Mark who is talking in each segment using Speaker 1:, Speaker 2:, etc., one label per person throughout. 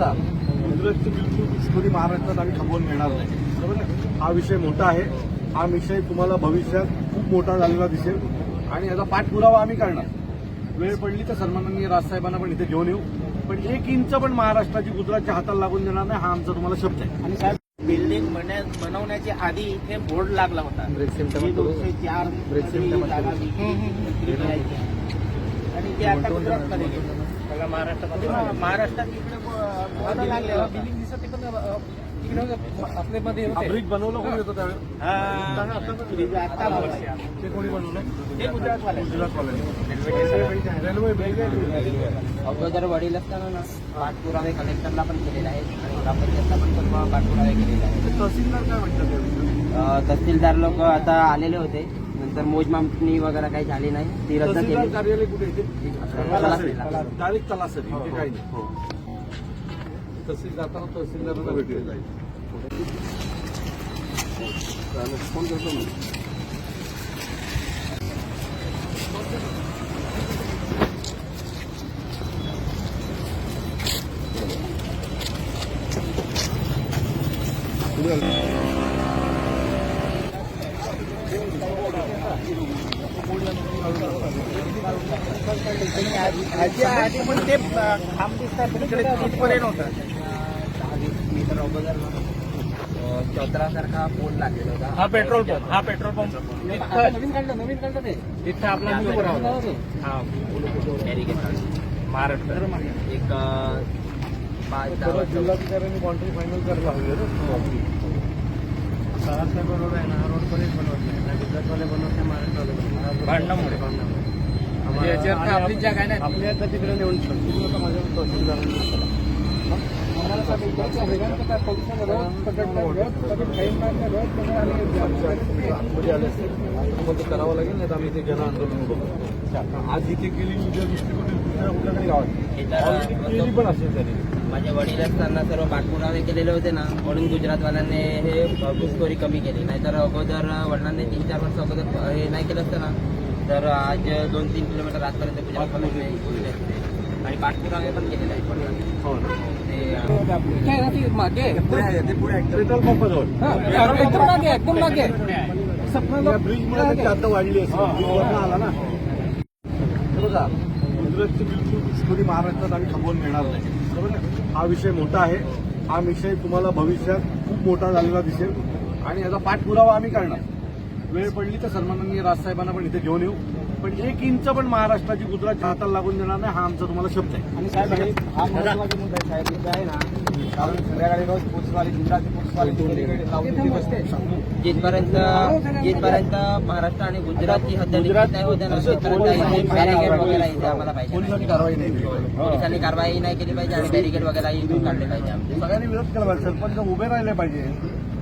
Speaker 1: बघा गुजरातची बिलकुल घुसखोरी महाराष्ट्रात आम्ही खपवून घेणार नाही. बरोबर हा विषय मोठा आहे. हा विषय तुम्हाला भविष्यात खूप मोठा झालेला दिसेल. आणि याचा पाठपुरावा आम्ही करणार. वेळ पडली तर सन्माननीय राजसाहेबांना पण इथे घेऊन येऊ. पण एक इंच पण महाराष्ट्राची गुजरातच्या हाताला लागून देणार नाही हा आमचा तुम्हाला शब्द आहे.
Speaker 2: आणि साहेब बिल्डिंग बनवण्याच्या आधी इथे बोर्ड लागला होता. दोनशे चार. आणि ते आता गुजरातमध्ये गेले. तेव्हा महाराष्ट्रात इकडे बोर्ड लागले होते.
Speaker 1: हा ब्रिज बनवलं कोणी होतं त्यावेळेस
Speaker 2: हा, ब्रिज आता बनवला.
Speaker 1: ते कोणी बनवलं?
Speaker 2: ते गुजरातवाले.
Speaker 1: गुजरातवाल्यांनी रेल्वे ब्रिज
Speaker 3: अगोदर वडील असताना ना पाठपुरावे कलेक्टरला पण केलेले आणि ग्रामपंचायतला पण सर्व पाठपुरावे केलेले आहेत.
Speaker 1: तहसीलदार काय म्हणतात
Speaker 3: तहसीलदार लोक आता आलेले होते. नंतर मोजमापणी वगैरे काही झाली नाही. ती रद्द
Speaker 1: तहसीलदार
Speaker 3: केली.
Speaker 1: कार्यालय कुठे. डायरेक्ट तलासरी. इथे काही नाही. तहसील जाताना तहसीलदारांना भेटले जाईल चालेल. फोन करतो मी
Speaker 2: ह्याच्या आधी पण ते अ, खांब दिसतात तिकडे तिथपर्यंत होतं
Speaker 3: दहा वीस मीटर अगोदर चौतरासारखा पोल लागलेला होता.
Speaker 2: हा पेट्रोल पंप हा पेट्रोल पंप. नवीन काढलं नवीन काढलं ते. तिथं आपला हा महाराष्ट्र.
Speaker 3: एक वर्ष.
Speaker 1: जिल्हाधिकाऱ्यांनी कॉन्ट्री फायनल करायला हवी ना?
Speaker 2: साहेब रोड आहे ना हा रोड कोणीच बनवत नाही. ना गुजरातवाले बनवत नाही महाराष्ट्रवाले भांडणामुळे. याच्यावर तर आपली जागा नाही
Speaker 1: आपल्या तिकडे नेऊन शकतो माझ्या करावं लागेल नाही तर आम्ही ते जन आंदोलन बघू आज इथे केली उद्या दुसऱ्या कुठल्या गावात. केली पण असेल त्यांनी.
Speaker 3: माझे वडील असताना सर्व पाठपुरावे केलेले होते ना म्हणून गुजरातवाल्यांनी हे घुसखोरी कमी केली. नाहीतर अगोदर वडिलांनी तीन चार वर्ष अगोदर हे नाही केलं असतं ना तर आज दोन तीन किलोमीटर आजपर्यंत गुजरातवाल्यांनी. आणि पाठपुरावे पण केलेले
Speaker 1: हो ना.
Speaker 3: ते
Speaker 2: मागे.
Speaker 1: पेट्रोल पंपाजवळ
Speaker 2: एकदम मागे एकदम मागे.
Speaker 1: आता वाढली असेल. ब्रिजवरनं आला ना. हे बघा. गुजरातची बिलकुल घुसखोरी महाराष्ट्रात आम्ही खपवून घेणार नाही. बरोबर ना? हा विषय मोठा आहे. हा विषय तुम्हाला भविष्यात खूप मोठा झालेला दिसेल. आणि याचा पाठपुरावा आम्ही करणार. वेळ पडली तर सन्माननीय राजसाहेबांना पण इथे घेऊन येऊ. पण एक इंच पण महाराष्ट्राची गुजरातच्या हाताला लागून देणार नाही हा आमचा तुम्हाला शब्द आहे.
Speaker 2: आणि साहेब हे हा महत्त्वाचा मुद्दा आहे साहेब मुद्दा आहे ना कारण संध्याकाळी रोज पोचवाली गुजराती पोचवाली लावून बसते
Speaker 3: जिथपर्यंत जिथपर्यंत महाराष्ट्र आणि गुजरातची हद्द निश्चित नाही इथे आम्हाला पाहिजे
Speaker 1: पोलिसांनी कारवाई नाही केली.
Speaker 3: पोलिसांनी कारवाई नाही केली पाहिजे आणि बॅरिकेड वगैरे इथून काढले पाहिजे
Speaker 1: सगळ्यांनी विरोध केला पाहिजे. सरपंच उभे राहिले पाहिजे.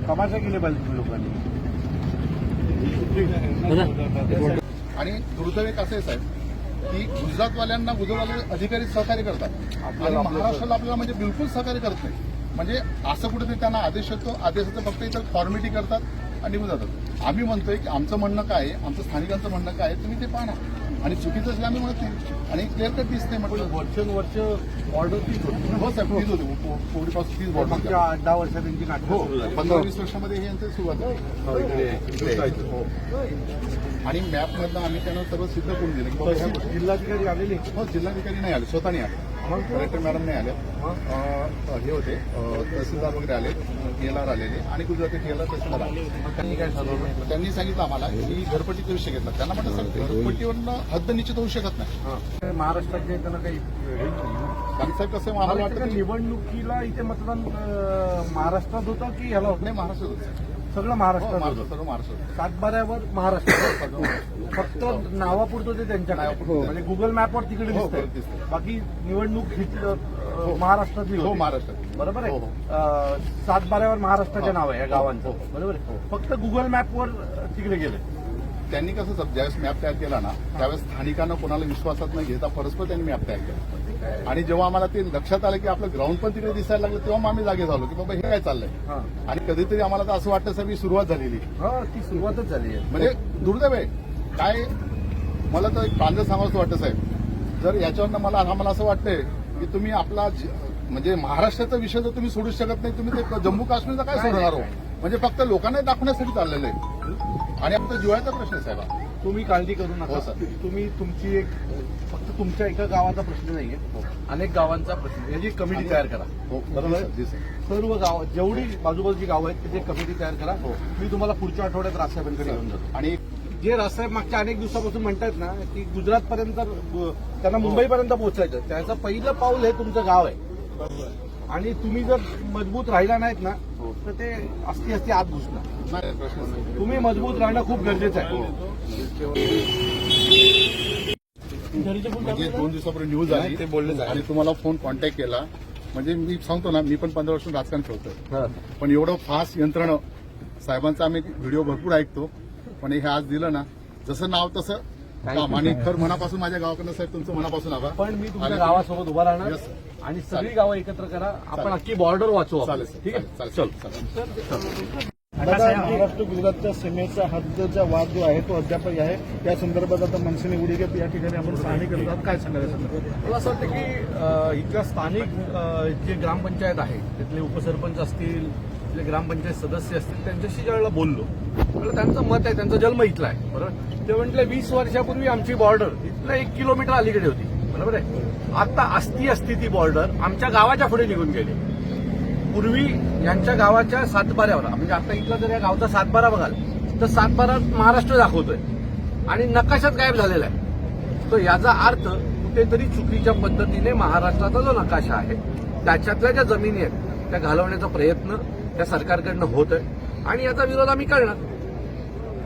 Speaker 1: तमाशा केले पाहिजे तुम्ही लोकांनी.
Speaker 4: आणि दुर्दैव एक असं आहे साहेब की गुजरातवाल्यांना गुजरातवाले अधिकारी सहकार्य करतात. आणि महाराष्ट्राला आपल्याला म्हणजे बिलकुल सहकार्य करत नाही. म्हणजे असं कुठेतरी त्यांना आदेश येतो आदेशाचं फक्त इथं फॉर्मॅलिटी करतात आणि निघून जातात. आम्ही म्हणतोय की आमचं म्हणणं काय आहे आमचं स्थानिकांचं म्हणणं काय आहे तुम्ही ते पाहा आणि चुकीचं असलं आम्ही म्हणत आणि क्लिअर कट दिसते म्हटलं.
Speaker 1: वर्षानुवर्ष ऑर्डर तीच होती.
Speaker 4: हो साहेब तीच होती. कोविडपासून तीच बॉर्डर
Speaker 1: आठ दहा वर्षात त्यांची नाटकं
Speaker 4: हो
Speaker 1: सुरू.
Speaker 4: पंधरा वीस वर्षामध्ये हे यांचं सुरुवात.
Speaker 1: हो.
Speaker 4: आणि मॅपमधनं आम्ही त्यांना सर्व सिद्ध करून दिलं.
Speaker 1: जिल्हाधिकारी आलेले.
Speaker 4: हो जिल्हाधिकारी नाही आले स्वतः नाही आले. कलेक्टर मॅडम नाही आले. हे होते. तहसीलदार वगैरे आले. एल आर आलेले. आणि गुजराती टी तहसीलदार आले.
Speaker 1: त्यांनी काय ठरवलं
Speaker 4: त्यांनी सांगितलं आम्हाला की घरपट्टीचा विषय घेतला त्यांना म्हटलं सर घरपट्टीवरनं हद्द निश्चित होऊ शकत नाही.
Speaker 1: महाराष्ट्रात त्यांना काही हे
Speaker 4: साहेब कसं
Speaker 1: मला वाटतं निवडणुकीला इथे मतदान महाराष्ट्रात होतं की ह्याला होतं?
Speaker 4: नाही महाराष्ट्रात होतं.
Speaker 1: सगळं
Speaker 4: हो,
Speaker 1: महाराष्ट्रात
Speaker 4: महाराष्ट्र
Speaker 1: होतं.
Speaker 4: सर्व महाराष्ट्रात
Speaker 1: सातबाऱ्यावर महाराष्ट्र. फक्त नावापुरतं ते त्यांच्याकडे.
Speaker 4: हो.
Speaker 1: म्हणजे गुगल मॅपवर तिकडे
Speaker 4: हो,
Speaker 1: दिसतंय.
Speaker 4: दिसतंय.
Speaker 1: बाकी निवडणूक ही, अं, महाराष्ट्रातली
Speaker 4: हो
Speaker 1: होती.
Speaker 4: महाराष्ट्रात
Speaker 1: बरोबर आहे?
Speaker 4: हो, हो.
Speaker 1: अं, सातबाऱ्यावर महाराष्ट्राचे
Speaker 4: हो.
Speaker 1: नाव आहे या
Speaker 4: हो,
Speaker 1: गावांचं.
Speaker 4: हो.
Speaker 1: बरोबर आहे? फक्त गुगल मॅपवर तिकडे गेले.
Speaker 4: त्यांनी कसं सर ज्यावेळेस मॅप तयार केला ना त्यावेळेस स्थानिकांना कोणाला विश्वासात न घेता परस्पर त्यांनी मॅप तयार केला. आणि जेव्हा आम्हाला ते लक्षात आलं की आपलं ग्राउंड पण तिकडे दिसायला लागलं तेव्हा मग आम्ही जागे झालो की बाबा हे काय चाललंय? आणि कधीतरी आम्हाला तर असं वाटतं सर ही सुरुवात झालेली.
Speaker 1: हा, ती सुरुवातच झाली आहे.
Speaker 4: म्हणजे दुर्दैव आहे. काय मला तर एक प्रांजळ सांगावंसं वाटतं साहेब. जर याच्यावरनं मला आम्हाला असं वाटतंय की तुम्ही आपला म्हणजे महाराष्ट्राचा विषय जर तुम्ही सोडू शकत नाही तुम्ही ते जम्मू काश्मीरचा काय सोडणार हो म्हणजे फक्त लोकांना दाखवण्यासाठी चाललेलं आहे. आणि आता जिवाळ्याचा प्रश्न साहेब.
Speaker 1: तुम्ही काळजी करू
Speaker 4: हो,
Speaker 1: नका
Speaker 4: सर.
Speaker 1: तुम्ही तुमची एक फक्त तुमच्या एका गावाचा प्रश्न नाहीये. अनेक गावांचा प्रश्न. याची कमिटी तयार करा.
Speaker 4: हो
Speaker 1: बरोबर सर्व गाव जेवढी बाजूबाजूची गावं आहेत त्याची कमिटी तयार करा. मी तुम्हाला पुढच्या आठवड्यात राजसाहेबांकडे घेऊन जातो.
Speaker 4: आणि
Speaker 1: जे राजसाहेब मागच्या अनेक दिवसापासून म्हणतात ना की गुजरातपर्यंत त्यांना मुंबईपर्यंत पोहोचायचं. त्याचं पहिलं पाऊल हे तुमचं गाव आहे. आणि तुम्ही जर मजबूत राहिला नाहीत ना तर ते असती असती आत घुसणार. तुम्ही मजबूत राहणं खूप गरजेचं आहे.
Speaker 4: म्हणजे दोन दिवसापूर्वी न्यूज आली
Speaker 1: ते बोलले
Speaker 4: आणि तुम्हाला फोन कॉन्टॅक्ट केला. म्हणजे मी सांगतो ना मी पण पंधरा वर्ष राजकारण खेळतोय. पण एवढं फास्ट यंत्रणं साहेबांचा आम्ही व्हिडिओ भरपूर ऐकतो. पण हे आज दिलं ना जसं नाव तसं काम. आणि खर मनापासून माझ्या गावाकडनं साहेब तुमचं मनापासून आभार.
Speaker 1: पण मी तुमच्या गावासोबत उभा राहणार. आणि सगळी गावं एकत्र करा. आपण अख्खी बॉर्डर वाचू ठीक आहे? चल.
Speaker 5: महाराष्ट्र गुजरातच्या सीमेचा हद्दचा वाद जो आहे तो अद्याप आहे. त्या संदर्भात आता मनसेने उडी घेत या ठिकाणी आपण पाहणी करत आहोत. काय संदर्भात?
Speaker 1: मला असं वाटतं की इथल्या स्थानिक जे ग्रामपंचायत आहे तिथले उपसरपंच असतील तिथले ग्रामपंचायत सदस्य असतील त्यांच्याशी ज्यावेळेला बोललो त्यावेळेला त्यांचं मत आहे त्यांचा जन्म इथला आहे बरोबर ते म्हटले वीस वर्षापूर्वी आमची बॉर्डर इथलं एक किलोमीटर अलीकडे होती. बरोबर आहे? आता असती असती ती बॉर्डर आमच्या गावाच्या पुढे निघून गेली. पूर्वी यांच्या गावाच्या सातबाऱ्यावर म्हणजे आता इथला जर या गावचा सातबारा बघाल तर सातबारा महाराष्ट्र दाखवतोय. आणि नकाशात गायब झालेला आहे. तर याचा अर्थ कुठेतरी चुकीच्या पद्धतीने महाराष्ट्राचा जो नकाशा आहे त्याच्यातल्या ज्या जमिनी आहेत त्या घालवण्याचा प्रयत्न त्या सरकारकडनं होत आहे आणि याचा विरोध आम्ही करणार.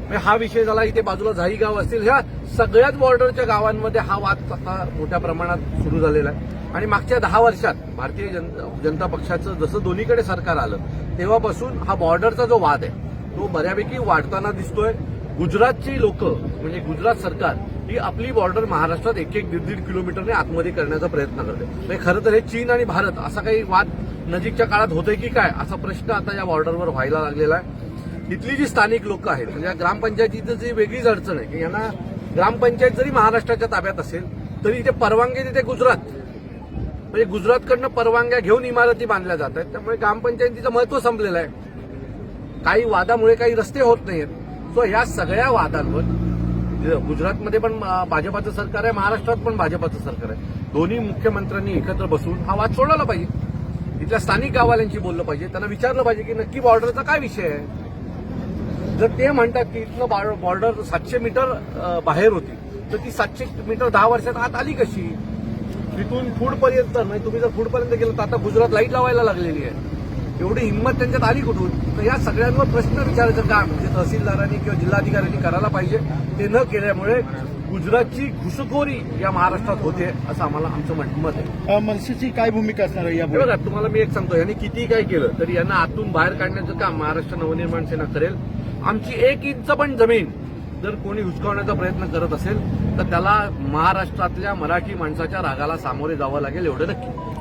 Speaker 1: म्हणजे हा विषय झाला इथे बाजूला झाई गाव असतील ह्या सगळ्याच बॉर्डरच्या गावांमध्ये हा वाद आता मोठ्या प्रमाणात सुरू झालेला आहे. आणि मागच्या दहा वर्षात भारतीय जनता जनता पक्षाचं जसं दोन्हीकडे सरकार आलं तेव्हापासून हा बॉर्डरचा जो वाद आहे तो बऱ्यापैकी वाढताना दिसतोय. गुजरातची लोक म्हणजे गुजरात सरकार ही आपली बॉर्डर महाराष्ट्रात एक एक दीड दीड किलोमीटरने आतमध्ये करण्याचा प्रयत्न करते. म्हणजे खरं तर हे चीन आणि भारत असा काही वाद नजीकच्या काळात होतोय की काय असा प्रश्न आता या बॉर्डरवर व्हायला लागलेला आहे. इथली जी स्थानिक लोक आहेत म्हणजे या ग्रामपंचायतीचं जी वेगळीच अडचण आहे की यांना ग्रामपंचायत जरी महाराष्ट्राच्या ताब्यात असेल तरी इथे परवानगी देते गुजरात. म्हणजे गुजरातकडनं परवानग्या घेऊन इमारती बांधल्या जात आहेत त्यामुळे ग्रामपंचायतीचं महत्त्व संपलेलं आहे. काही वादामुळे काही रस्ते होत नाहीत सो या सगळ्या वादांवर गुजरातमध्ये पण भाजपाचं सरकार आहे महाराष्ट्रात पण भाजपाचं सरकार आहे. दोन्ही मुख्यमंत्र्यांनी एकत्र बसून हा वाद सोडवला पाहिजे. इथल्या स्थानिक गाववाल्यांशी बोललं पाहिजे त्यांना विचारलं पाहिजे की नक्की बॉर्डरचा काय विषय आहे? जर ते म्हणतात की इथलं बॉर्डर- सातशे मीटर बाहेर होती तर ती सातशे मीटर दहा वर्षात आत आली कशी? तिथून फूडपर्यंत नाही तुम्ही जर फूडपर्यंत गेलं तर आता गुजरात लाइट लावायला लागलेली आहे. एवढी हिंमत त्यांच्यात आली कुठून? तर या सगळ्यांवर प्रश्न विचारायचं काम म्हणजे तहसीलदारांनी किंवा जिल्हाधिकाऱ्यांनी करायला पाहिजे. ते न केल्यामुळे गुजरातची घुसखोरी या महाराष्ट्रात होते असं आम्हाला आमचं मत आहे.
Speaker 5: मनसेची काय भूमिका असणार आहे यापुढे
Speaker 1: बघा तुम्हाला मी एक सांगतो यांनी किती काय केलं तरी यांना आतून बाहेर काढण्याचं काम महाराष्ट्र नवनिर्माण सेना करेल. आमची एक इंच पण जमीन जर कोणी हुसकावण्याचा प्रयत्न करत असेल तर त्याला महाराष्ट्रातल्या मराठी माणसाच्या रागाला सामोरे जावं लागेल एवढं नक्की.